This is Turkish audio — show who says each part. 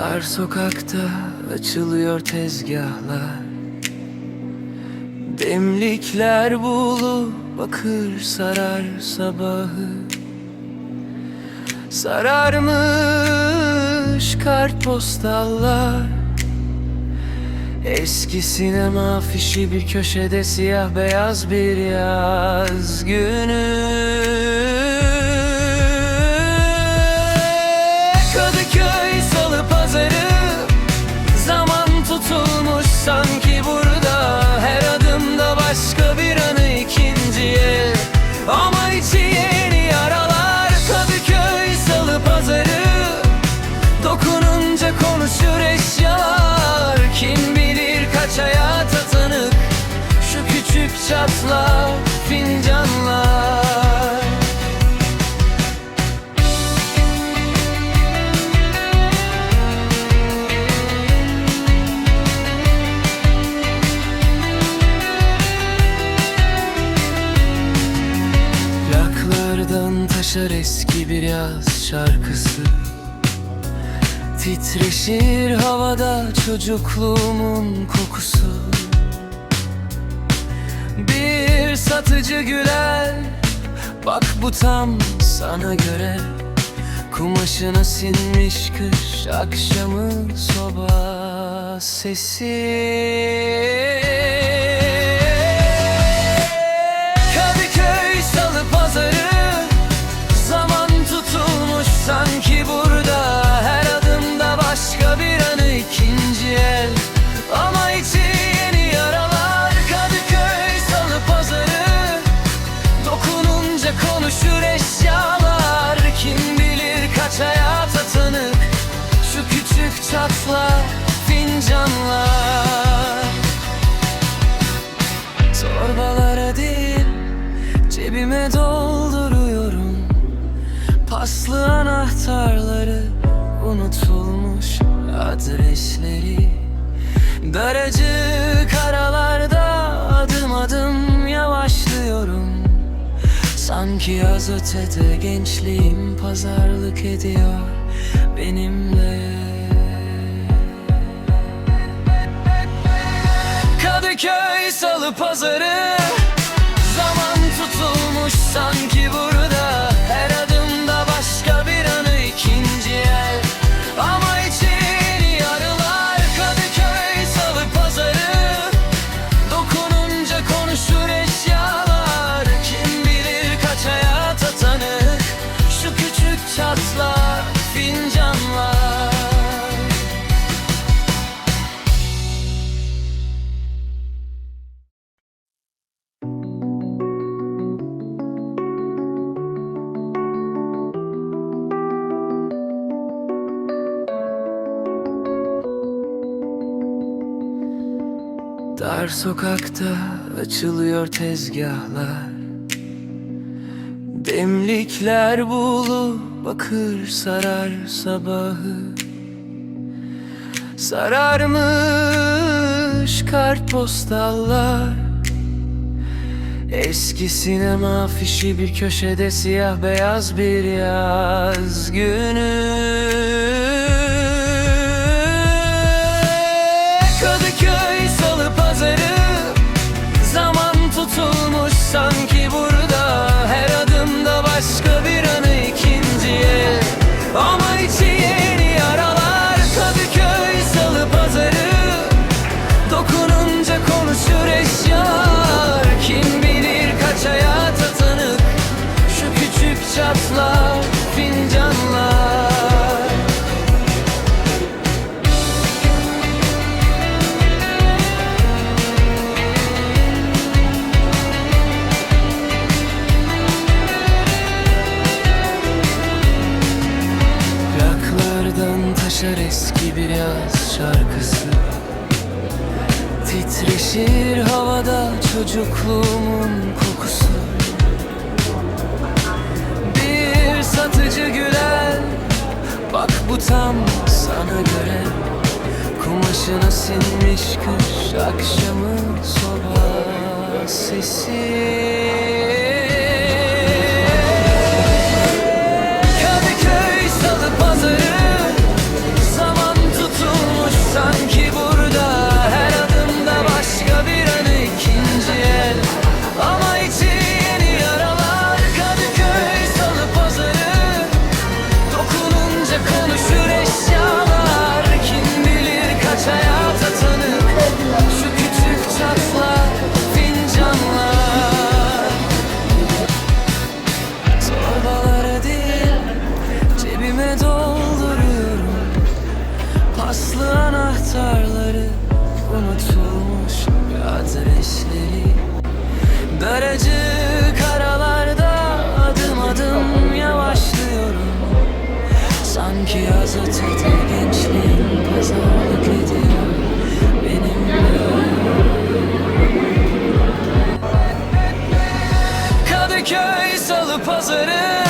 Speaker 1: Dar sokakta açılıyor tezgahlar. Demlikler bulu bakır sarar sabahı. Sararmış kartpostallar. Eski sinema afişi bir köşede siyah beyaz bir yaz günü. Kadıköy salı pazarı Zaman tutulmuş sanki burada. Her adımda başka bir anı ikinciye. Ama içi yeni yaralar Kadıköy salı pazarı. Dokununca konuşur eşyalar Kim bilir kaç hayata tanık. Şu küçük çatla fincanlar Plaklardan taşar eski bir yaz şarkısı. Titreşir havada çocukluğumun kokusu. Bir satıcı güler Bak bu tam sana göre. Kumaşına sinmiş kış akşamı soba sesi küçük çatla fincanlar. Torbalara değil Cebime dolduruyorum. Paslı anahtarları Unutulmuş adresleri. Daracık aralarda adım adım yavaşlıyorum. Sanki yaz ötede gençliğim pazarlık ediyor benimle Kadıköy salı pazarı. Zaman tutulmuş sanki burada Dar sokakta açılıyor tezgahlar. Demlikler bulu bakır sarar sabahı. Sararmış kartpostallar. Eski sinema afişi bir köşede siyah beyaz bir yaz günü sanki burada Taşar eski bir yaz şarkısı. Titreşir havada çocukluğumun kokusu. Bir satıcı güler Bak bu tam sana göre. Kumaşına sinmiş kış akşamı soba sesi Bulutları unutulmuş ateşleri Daracı karalarda adım adım yavaşlıyorum. Sanki yaz ötede gençliğim pazarlık ediyor benimle Kadıköy salı pazarı.